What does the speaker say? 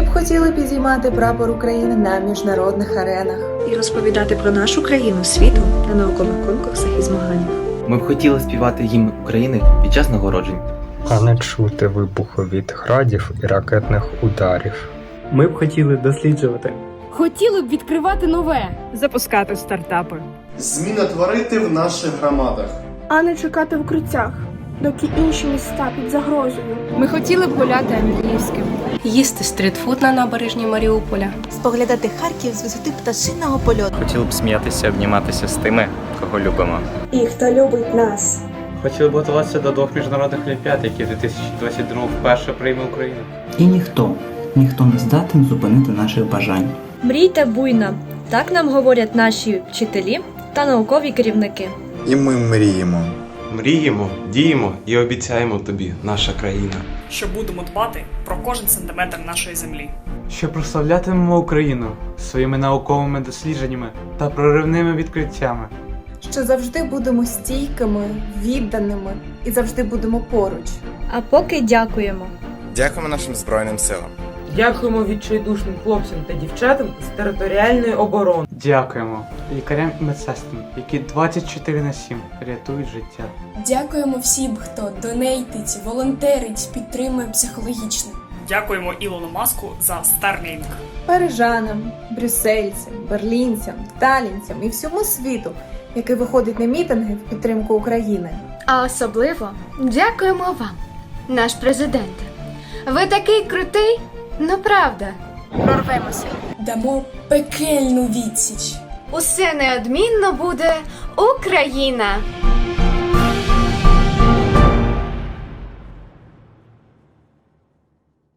Ми б хотіли підіймати прапор України на міжнародних аренах. і розповідати про нашу країну світу на наукових конкурсах і змаганнях. Ми б хотіли співати гімн України під час нагороджень. а не чути вибуху від градів і ракетних ударів. Ми б хотіли досліджувати. Хотіли б відкривати нове. запускати стартапи. Зміни творити в наших громадах. а не чекати в укриттях, доки інші міста під загрозою. Ми хотіли б гуляти англійським. їсти стрітфуд на набережні Маріуполя. споглядати Харків з висоти пташиного польоту. Хотіли б сміятися, обніматися з тими, кого любимо. І хто любить нас. Хотіли б готуватися до двох міжнародних олімпіад, які в 2022 вперше прийме Україна. І ніхто, ніхто не здатен зупинити наших бажань. Мрійте буйно, так нам говорять наші вчителі та наукові керівники. І ми мріємо. Мріємо, діємо і обіцяємо тобі, наша країна. Що будемо дбати про кожен сантиметр нашої землі. Що прославлятимемо Україну своїми науковими дослідженнями та проривними відкриттями. Що завжди будемо стійкими, відданими і завжди будемо поруч. А поки дякуємо. Дякуємо нашим Збройним силам. Дякуємо відчайдушним хлопцям та дівчатам з територіальної оборони. Дякуємо лікарям і медсестрам, які 24 на 7 рятують життя. Дякуємо всім, хто донейтить, волонтерить, підтримує психологічно. Дякуємо Ілону Маску за Starlink. Парижанам, брюссельцям, берлінцям, талінцям і всьому світу, який виходить на мітинги в підтримку України. А особливо дякуємо вам, наш президент. Ви такий крутий, ну правда. Прорвемося. Дамо пекельну відсіч. Усе неодмінно буде Україна.